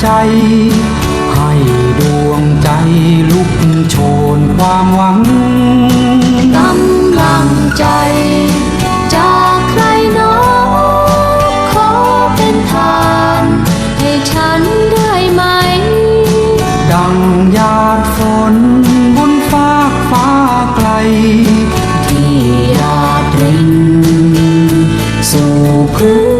ใจ ให้ดวงใจลุกโชนความหวังกำลังใจ จากใครหนอขอเป็นทาน ให้ฉันได้ไหม ดังหยาดฝนบนฟากฟ้าไกล ที่หยาดรินสู่พื้น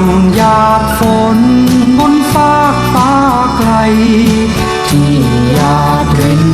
งหยาดฝนบนฟ้าฟ้าไกล ที่อยากเริน